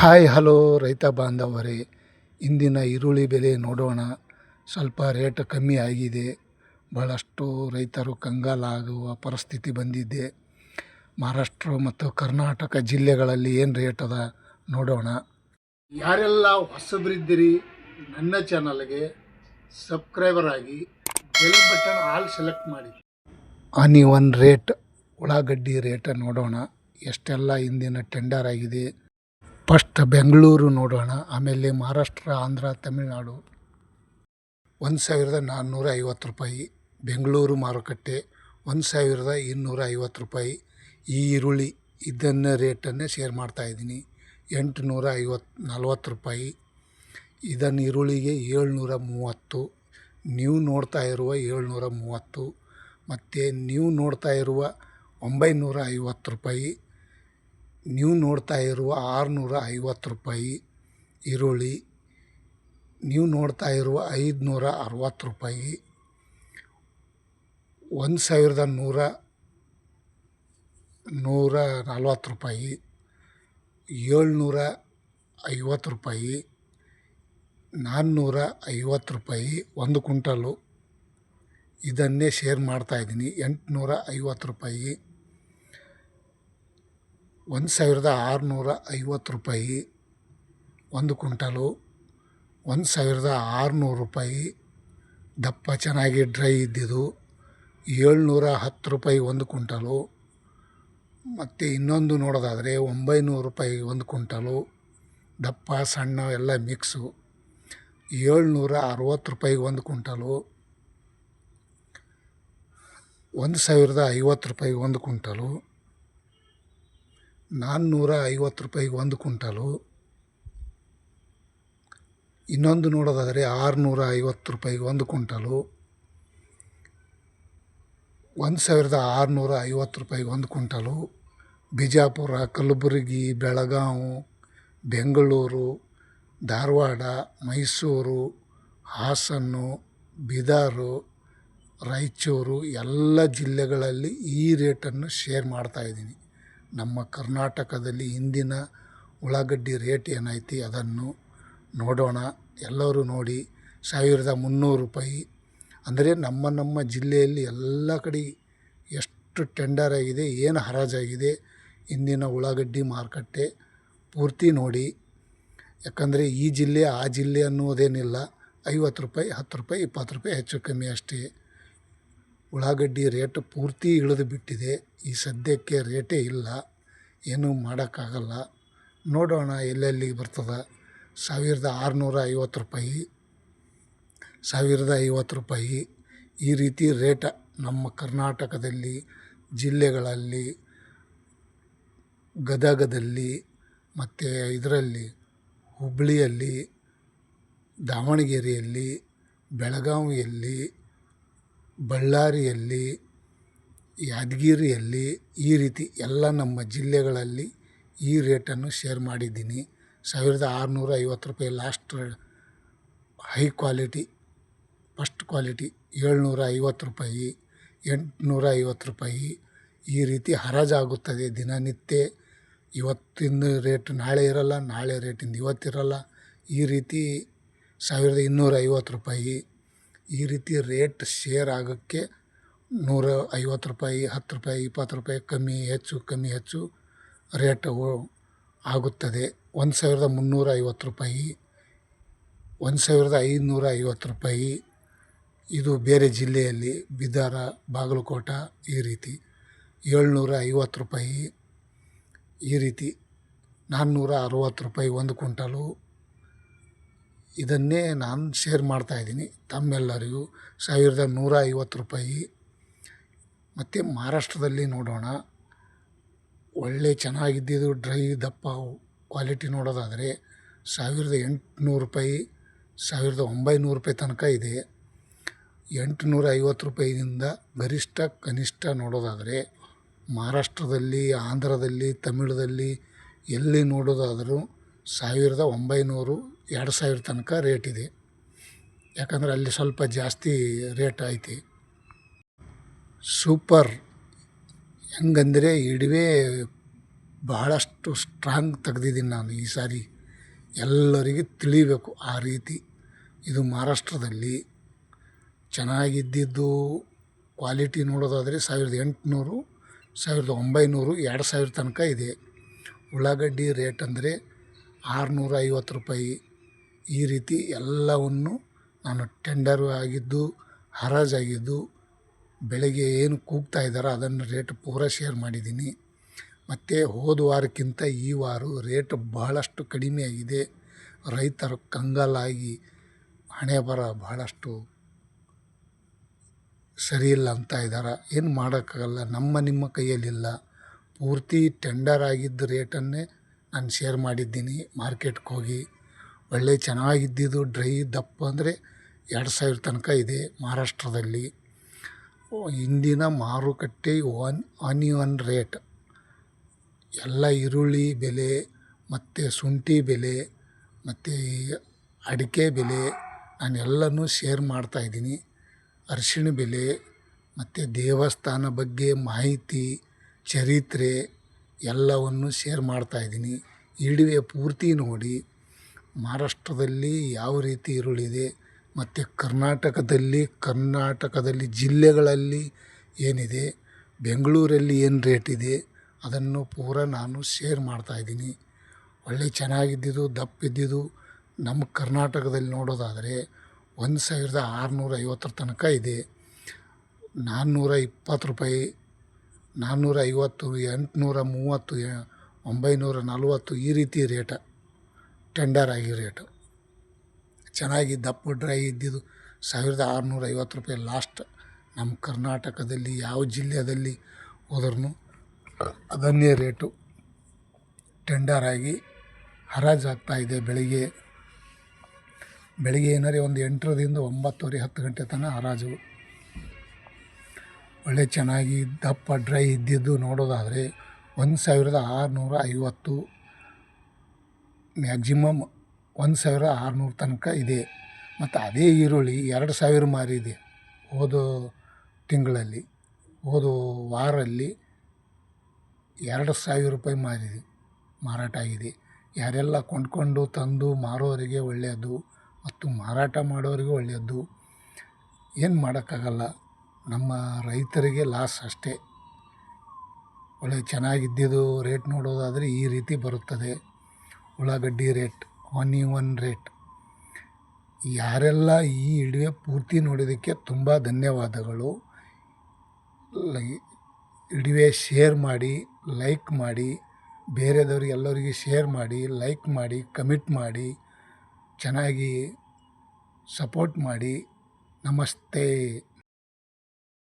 Hi, hello ರೈತ ಬಾಂಧವರೇ. ಇಂದಿನ ಈರುಳ್ಳಿ ಬೆಲೆ ನೋಡೋಣ. ಸ್ವಲ್ಪ ರೇಟ್ ಕಮ್ಮಿ ಆಗಿದೆ. ಭಾಳಷ್ಟು ರೈತರು ಕಂಗಾಲಾಗುವ ಪರಿಸ್ಥಿತಿ ಬಂದಿದೆ. ಮಹಾರಾಷ್ಟ್ರ ಮತ್ತು ಕರ್ನಾಟಕ ಜಿಲ್ಲೆಗಳಲ್ಲಿ ಏನು ರೇಟ್ ಅದ ನೋಡೋಣ. ಯಾರೆಲ್ಲ ಹೊಸಬರಿದ್ದೀರಿ, ನನ್ನ ಚಾನಲ್ಗೆ ಸಬ್ಸ್ಕ್ರೈಬರ್ ಆಗಿ ಬೆಲ್ ಬಟನ್ ಆಲ್ ಸೆಲೆಕ್ಟ್ ಮಾಡಿ. ಆನಿ ಒನ್ ರೇಟ್, ಉಳ್ಳಾಗಡ್ಡಿ ರೇಟ್ ನೋಡೋಣ. ಎಷ್ಟೆಲ್ಲ ಇಂದಿನ ಟೆಂಡರ್ ಆಗಿದೆ. ಫಸ್ಟ್ ಬೆಂಗಳೂರು ನೋಡೋಣ, ಆಮೇಲೆ ಮಹಾರಾಷ್ಟ್ರ, ಆಂಧ್ರ, ತಮಿಳುನಾಡು. ಒಂದು ಸಾವಿರದ ನಾನ್ನೂರ ಐವತ್ತು ರೂಪಾಯಿ. ಬೆಂಗಳೂರು ಮಾರುಕಟ್ಟೆ ಒಂದು ಸಾವಿರದ ಇನ್ನೂರ ಐವತ್ತು ರೂಪಾಯಿ. ಈ ಈರುಳ್ಳಿ ಇದನ್ನು ರೇಟನ್ನೇ ಶೇರ್ ಮಾಡ್ತಾಯಿದ್ದೀನಿ ಎಂಟುನೂರ ಐವತ್ತು ನಲ್ವತ್ತು ರೂಪಾಯಿ. ಇದನ್ನು ಈರುಳ್ಳಿಗೆ ಏಳ್ನೂರ ಮೂವತ್ತು. ನೀವು ನೋಡ್ತಾ ಇರುವ ಏಳ್ನೂರ ಮೂವತ್ತು. ಮತ್ತು ನೀವು ನೋಡ್ತಾ ಇರುವ ಒಂಬೈನೂರ ಐವತ್ತು ರೂಪಾಯಿ. ನೀವು ನೋಡ್ತಾ ಇರುವ ಆರುನೂರ ಐವತ್ತು ರೂಪಾಯಿ ಈರುಳ್ಳಿ, ನೀವು ನೋಡ್ತಾ ಇರುವ ಐದುನೂರ ಅರವತ್ತು ರೂಪಾಯಿ, ಒಂದು ಸಾವಿರದ ನೂರ ನೂರ ನಲ್ವತ್ತು ರೂಪಾಯಿ, ಏಳ್ನೂರ ಐವತ್ತು ರೂಪಾಯಿ, ನಾನ್ನೂರ ಐವತ್ತು ರೂಪಾಯಿ ಒಂದು ಕುಂಟಲು ಇದನ್ನೇ ಶೇರ್ ಮಾಡ್ತಾಯಿದ್ದೀನಿ ಎಂಟುನೂರ ಐವತ್ತು ರೂಪಾಯಿ. ಒಂದು ಸಾವಿರದ ಆರುನೂರ ಐವತ್ತು ರೂಪಾಯಿ, ಒಂದು ಕುಂಟಲು ಒಂದು ಸಾವಿರದ ಆರುನೂರು ರೂಪಾಯಿ. ದಪ್ಪ ಚೆನ್ನಾಗಿ ಡ್ರೈ ಇದ್ದಿದ್ದು ಏಳ್ನೂರ ಹತ್ತು ರೂಪಾಯಿ ಒಂದು ಕುಂಟಲು ಮತ್ತು ಇನ್ನೊಂದು ನೋಡೋದಾದರೆ ಒಂಬೈನೂರು ರೂಪಾಯಿ ಒಂದು ಕುಂಟಲು ದಪ್ಪ, ಸಣ್ಣ ಎಲ್ಲ ಮಿಕ್ಸು. ಏಳ್ನೂರ ಅರವತ್ತು ರೂಪಾಯಿಗೆ ಒಂದು ಕುಂಟಲು ಒಂದು ಸಾವಿರದ ಐವತ್ತು ರೂಪಾಯಿಗೆ ಒಂದು ಕುಂಟಲು ನಾನ್ನೂರ ಐವತ್ತು ರೂಪಾಯಿಗೆ ಒಂದು ಕುಂಟಲು ಇನ್ನೊಂದು ನೋಡೋದಾದರೆ ಆರುನೂರ ಐವತ್ತು ರೂಪಾಯಿಗೆ ಒಂದು ಕುಂಟಲು ಒಂದು ಸಾವಿರದ ಆರುನೂರ ಐವತ್ತು ರೂಪಾಯಿಗೆ ಒಂದು ಕುಂಟಲು ಬಿಜಾಪುರ, ಕಲಬುರಗಿ ಬೆಳಗಾವಿ ಬೆಂಗಳೂರು, ಧಾರವಾಡ, ಮೈಸೂರು ಹಾಸನ್ನು ಬಿದಾರು, ರಾಯಚೂರು ಎಲ್ಲ ಜಿಲ್ಲೆಗಳಲ್ಲಿ ಈ ರೇಟನ್ನು ಶೇರ್ ಮಾಡ್ತಾಯಿದ್ದೀನಿ ನಮ್ಮ ಕರ್ನಾಟಕದಲ್ಲಿ ಇಂದಿನ ಉಳ್ಳಾಗಡ್ಡಿ ರೇಟ್ ಏನೈತಿ ಅದನ್ನು ನೋಡೋಣ. ಎಲ್ಲರೂ ನೋಡಿ ಸಾವಿರದ ಮುನ್ನೂರು ರೂಪಾಯಿ. ಅಂದರೆ ನಮ್ಮ ನಮ್ಮ ಜಿಲ್ಲೆಯಲ್ಲಿ ಎಲ್ಲ ಕಡೆ ಎಷ್ಟು ಟೆಂಡರ್ ಆಗಿದೆ, ಏನು ಹರಾಜಾಗಿದೆ ಇಂದಿನ ಉಳ್ಳಾಗಡ್ಡಿ ಮಾರುಕಟ್ಟೆ ಪೂರ್ತಿ ನೋಡಿ. ಯಾಕಂದರೆ ಈ ಜಿಲ್ಲೆ, ಆ ಜಿಲ್ಲೆ ಅನ್ನುವುದೇನಿಲ್ಲ ಐವತ್ತು ರೂಪಾಯಿ, ಹತ್ತು ರೂಪಾಯಿ, ಇಪ್ಪತ್ತು ರೂಪಾಯಿ ಹೆಚ್ಚು ಕಮ್ಮಿ ಅಷ್ಟೇ. ಉಳ್ಳಾಗಡ್ಡಿ ರೇಟ್ ಪೂರ್ತಿ ಇಳಿದು ಬಿಟ್ಟಿದೆ. ಈ ಸದ್ಯಕ್ಕೆ ರೇಟೇ ಇಲ್ಲ. ಏನೂ ಮಾಡೋಕ್ಕಾಗಲ್ಲ. ನೋಡೋಣ ಎಲ್ಲೆಲ್ಲಿ ಬರ್ತದೆ. ಸಾವಿರದ ಆರುನೂರ ಐವತ್ತು ರೂಪಾಯಿ. ಸಾವಿರದ ಐವತ್ತು ರೂಪಾಯಿ. ಈ ರೀತಿ ರೇಟ ನಮ್ಮ ಕರ್ನಾಟಕದಲ್ಲಿ, ಜಿಲ್ಲೆಗಳಲ್ಲಿ, ಗದಗದಲ್ಲಿ, ಮತ್ತು ಇದರಲ್ಲಿ ಹುಬ್ಬಳ್ಳಿಯಲ್ಲಿ ದಾವಣಗೆರೆಯಲ್ಲಿ, ಬೆಳಗಾವಿಯಲ್ಲಿ ಬಳ್ಳಾರಿಯಲ್ಲಿ, ಯಾದಗಿರಿಯಲ್ಲಿ ಈ ರೀತಿ ಎಲ್ಲ ನಮ್ಮ ಜಿಲ್ಲೆಗಳಲ್ಲಿ ಈ ರೇಟನ್ನು ಶೇರ್ ಮಾಡಿದ್ದೀನಿ. ಸಾವಿರದ ಆರುನೂರ ಐವತ್ತು ರೂಪಾಯಿ last high quality first quality ಏಳ್ನೂರ ಐವತ್ತು ರೂಪಾಯಿ, ಎಂಟುನೂರ ಐವತ್ತು ರೂಪಾಯಿ. ಈ ರೀತಿ ಹರಾಜಾಗುತ್ತದೆ ದಿನನಿತ್ಯ. ಇವತ್ತಿನ ರೇಟ್ ನಾಳೆ ಇರಲ್ಲ, ನಾಳೆ ರೇಟಿಂದ ಇವತ್ತಿರಲ್ಲ ಈ ರೀತಿ ಸಾವಿರದ ಇನ್ನೂರ ಐವತ್ತು ರೂಪಾಯಿ. ಈ ರೀತಿ ರೇಟ್ ಶೇರ್ ಆಗೋಕ್ಕೆ ನೂರ ಐವತ್ತು ರೂಪಾಯಿ, ಹತ್ತು ರೂಪಾಯಿ, ಇಪ್ಪತ್ತು ರೂಪಾಯಿ ಕಮ್ಮಿ, ಹೆಚ್ಚು ಕಮ್ಮಿ, ಹೆಚ್ಚು ರೇಟ್ ಆಗುತ್ತದೆ. ಒಂದು ಸಾವಿರದ ಮುನ್ನೂರ ಐವತ್ತು ರೂಪಾಯಿ, ಒಂದು ಸಾವಿರದ ಐದುನೂರ ಐವತ್ತು ರೂಪಾಯಿ. ಇದು ಬೇರೆ ಜಿಲ್ಲೆಯಲ್ಲಿ, ಬಿದಾರ, ಬಾಗಲಕೋಟ ಈ ರೀತಿ ಏಳ್ನೂರ ಐವತ್ತು ರೂಪಾಯಿ. ಈ ರೀತಿ ನಾನ್ನೂರ ಅರವತ್ತು ರೂಪಾಯಿ ಒಂದು ಕುಂಟಲು ಇದನ್ನೇ ನಾನು ಶೇರ್ ಮಾಡ್ತಾಯಿದ್ದೀನಿ ತಮ್ಮೆಲ್ಲರಿಗೂ ಸಾವಿರದ ನೂರ ಐವತ್ತು ರೂಪಾಯಿ. ಮತ್ತು ಮಹಾರಾಷ್ಟ್ರದಲ್ಲಿ ನೋಡೋಣ. ಒಳ್ಳೆ ಚೆನ್ನಾಗಿದ್ದಿದ್ದು ಡ್ರೈ ದಪ್ಪ ಕ್ವಾಲಿಟಿ ನೋಡೋದಾದರೆ ಸಾವಿರದ ಎಂಟುನೂರು ರೂಪಾಯಿ, ಸಾವಿರದ ಒಂಬೈನೂರು ರೂಪಾಯಿ ತನಕ ಇದೆ. ಎಂಟುನೂರ ಐವತ್ತು ರೂಪಾಯಿಯಿಂದ ಗರಿಷ್ಠ ಕನಿಷ್ಠ ನೋಡೋದಾದರೆ ಮಹಾರಾಷ್ಟ್ರದಲ್ಲಿ, ಆಂಧ್ರದಲ್ಲಿ, ತಮಿಳದಲ್ಲಿ ಎಲ್ಲಿ ನೋಡೋದಾದರೂ ಸಾವಿರದ ಒಂಬೈನೂರು ಎರಡು ಸಾವಿರ ತನಕ ರೇಟ್ ಇದೆ. ಯಾಕಂದರೆ ಅಲ್ಲಿ ಸ್ವಲ್ಪ ಜಾಸ್ತಿ ರೇಟ್ ಐತಿ. ಸೂಪರ್ ಹೆಂಗಂದರೆ ಇಡುವೆ ಬಹಳಷ್ಟು ಸ್ಟ್ರಾಂಗ್ ತೆಗ್ದಿದ್ದೀನಿ ನಾನು ಈ ಸಾರಿ. ಎಲ್ಲರಿಗೆ ತಿಳಿಬೇಕು ಆ ರೀತಿ. ಇದು ಮಹಾರಾಷ್ಟ್ರದಲ್ಲಿ ಚೆನ್ನಾಗಿದ್ದಿದ್ದು ಕ್ವಾಲಿಟಿ ನೋಡೋದಾದರೆ ಸಾವಿರದ ಎಂಟುನೂರು, ಸಾವಿರದ ಒಂಬೈನೂರು, ಎರಡು ಸಾವಿರ ತನಕ ಇದೆ. ಉಳ್ಳಾಗಡ್ಡಿ ರೇಟ್ ಅಂದರೆ ಆರುನೂರ ಐವತ್ತು ರೂಪಾಯಿ ಈ ರೀತಿ ಎಲ್ಲವನ್ನು ನಾನು ಟೆಂಡರು ಆಗಿದ್ದು ಹರಾಜಾಗಿದ್ದು ಬೆಳಗ್ಗೆ ಏನು ಕೂಗ್ತಾ ಇದ್ದಾರೋ ಅದನ್ನು ರೇಟ್ ಪೂರ ಶೇರ್ ಮಾಡಿದ್ದೀನಿ. ಮತ್ತು ಹೋದ ವಾರಕ್ಕಿಂತ ಈ ವಾರ ರೇಟ್ ಬಹಳಷ್ಟು ಕಡಿಮೆಯಾಗಿದೆ ರೈತರು ಕಂಗಾಲಾಗಿ ಹಣೆ ಬರ ಬಹಳಷ್ಟು ಸರಿಯಿಲ್ಲ ಅಂತ ಇದ್ದಾರೆ. ಏನು ಮಾಡೋಕ್ಕಾಗಲ್ಲ, ನಮ್ಮ ನಿಮ್ಮ ಕೈಯಲ್ಲಿಲ್ಲ. ಪೂರ್ತಿ ಟೆಂಡರ್ ಆಗಿದ್ದ ರೇಟನ್ನೇ ನಾನು ಶೇರ್ ಮಾಡಿದ್ದೀನಿ ಮಾರ್ಕೆಟ್ಗೆ ಹೋಗಿ. ಒಳ್ಳೆ ಚೆನ್ನಾಗಿದ್ದಿದ್ದು ಡ್ರೈ ದಪ್ಪ ಅಂದರೆ ಎರಡು ಸಾವಿರ ತನಕ ಇದೆ ಮಹಾರಾಷ್ಟ್ರದಲ್ಲಿ. ಇಂದಿನ ಮಾರುಕಟ್ಟೆ ಒನ್ ಆನಿಯನ್ ರೇಟ್ ಎಲ್ಲ ಈರುಳ್ಳಿ ಬೆಲೆ, ಮತ್ತು ಶುಂಠಿ ಬೆಲೆ, ಮತ್ತು ಅಡಿಕೆ ಬೆಲೆ, ನಾನು ಎಲ್ಲನೂ ಶೇರ್ ಮಾಡ್ತಾಯಿದ್ದೀನಿ ಅರಿಶಿಣ ಬೆಲೆ, ಮತ್ತು ದೇವಸ್ಥಾನ ಬಗ್ಗೆ ಮಾಹಿತಿ, ಚರಿತ್ರೆ ಎಲ್ಲವನ್ನು ಶೇರ್ ಮಾಡ್ತಾಯಿದ್ದೀನಿ ಇಡುವೆ ಪೂರ್ತಿ ನೋಡಿ, ಮಹಾರಾಷ್ಟ್ರದಲ್ಲಿ ಯಾವ ರೀತಿ ಈರುಳ್ಳಿದೆ, ಮತ್ತು ಕರ್ನಾಟಕದಲ್ಲಿ ಕರ್ನಾಟಕದಲ್ಲಿ ಜಿಲ್ಲೆಗಳಲ್ಲಿ ಏನಿದೆ, ಬೆಂಗಳೂರಲ್ಲಿ ಏನು ರೇಟ್ ಇದೆ, ಅದನ್ನು ಪೂರ ನಾನು ಶೇರ್ ಮಾಡ್ತಾಯಿದ್ದೀನಿ ಒಳ್ಳೆ ಚೆನ್ನಾಗಿದ್ದಿದ್ದು ದಪ್ಪ ಇದ್ದಿದ್ದು ನಮ್ಮ ಕರ್ನಾಟಕದಲ್ಲಿ ನೋಡೋದಾದರೆ ಒಂದು ಸಾವಿರದ ಆರುನೂರ ಐವತ್ತರ ತನಕ ಇದೆ. ನಾನ್ನೂರ ಇಪ್ಪತ್ತು ರೂಪಾಯಿ ನಾನ್ನೂರ ಐವತ್ತು ಎಂಟುನೂರ ಮೂವತ್ತು ಒಂಬೈನೂರ ನಲ್ವತ್ತು ಈ ರೀತಿ ರೇಟ. ಟೆಂಡರ್ ಆಗಿ ರೇಟು. ಚೆನ್ನಾಗಿ ದಪ್ಪ ಡ್ರೈ ಇದ್ದಿದ್ದು ಸಾವಿರದ ಆರುನೂರ ಐವತ್ತು ರೂಪಾಯಿ ಲಾಸ್ಟ್ ನಮ್ಮ ಕರ್ನಾಟಕದಲ್ಲಿ, ಯಾವ ಜಿಲ್ಲೆಯಲ್ಲಿ ಹೋದ್ರೂ ಅದನ್ನೇ ರೇಟು. ಟೆಂಡರ್ ಆಗಿ ಹರಾಜು ಇದೆ ಬೆಳಿಗ್ಗೆ. ಬೆಳಿಗ್ಗೆ ಏನಾರೇ ಒಂದು ಎಂಟರಿಂದ ಒಂಬತ್ತುವರೆ ಹತ್ತು ಗಂಟೆ ತನಕ ಹರಾಜು. ಒಳ್ಳೆ ಚೆನ್ನಾಗಿ ದಪ್ಪ ಡ್ರೈ ಇದ್ದಿದ್ದು ನೋಡೋದಾದರೆ ಒಂದು ಸಾವಿರದ ಆರುನೂರ ಐವತ್ತು ಮ್ಯಾಕ್ಸಿಮಮ್ ಒಂದು ಸಾವಿರ ಆರುನೂರು ತನಕ ಇದೆ. ಮತ್ತು ಅದೇ ಈರುಳ್ಳಿ ಎರಡು ಸಾವಿರ ಮಾರಿದೆ ಹೋದ ತಿಂಗಳಲ್ಲಿ, ಹೋದ ವಾರಲ್ಲಿ ಎರಡು ಸಾವಿರ ರೂಪಾಯಿ ಮಾರಿದೆ. ಮಾರಾಟ ಆಗಿದೆ. ಯಾರೆಲ್ಲ ಕೊಂಡ್ಕೊಂಡು ತಂದು ಮಾರೋರಿಗೆ ಒಳ್ಳೆಯದು ಮತ್ತು ಮಾರಾಟ ಮಾಡೋರಿಗೂ ಒಳ್ಳೆಯದು, ಏನು ಮಾಡೋಕ್ಕಾಗಲ್ಲ. ನಮ್ಮ ರೈತರಿಗೆ ಲಾಸ್ ಅಷ್ಟೇ. ಒಳ್ಳೆ ಚೆನ್ನಾಗಿದ್ದಿದ್ದು ರೇಟ್ ನೋಡೋದಾದರೆ ಈ ರೀತಿ ಬರುತ್ತದೆ. ಉಳ್ಳಾಗಡ್ಡಿ ರೇಟ್ ಒನ್ ಇ ಒನ್ ರೇಟ್ ಯಾರೆಲ್ಲ ಈ ವಿಡಿಯೋ ಪೂರ್ತಿ ನೋಡಿದ್ದಕ್ಕೆ ತುಂಬ ಧನ್ಯವಾದಗಳು. ವಿಡಿಯೋ ಶೇರ್ ಮಾಡಿ ಲೈಕ್ ಮಾಡಿ, ಬೇರೆದವ್ರಿಗೆ ಎಲ್ಲರಿಗೆ ಶೇರ್ ಮಾಡಿ ಲೈಕ್ ಮಾಡಿ ಕಮಿಟ್ ಮಾಡಿ, ಚೆನ್ನಾಗಿ ಸಪೋರ್ಟ್ ಮಾಡಿ. ನಮಸ್ತೆ.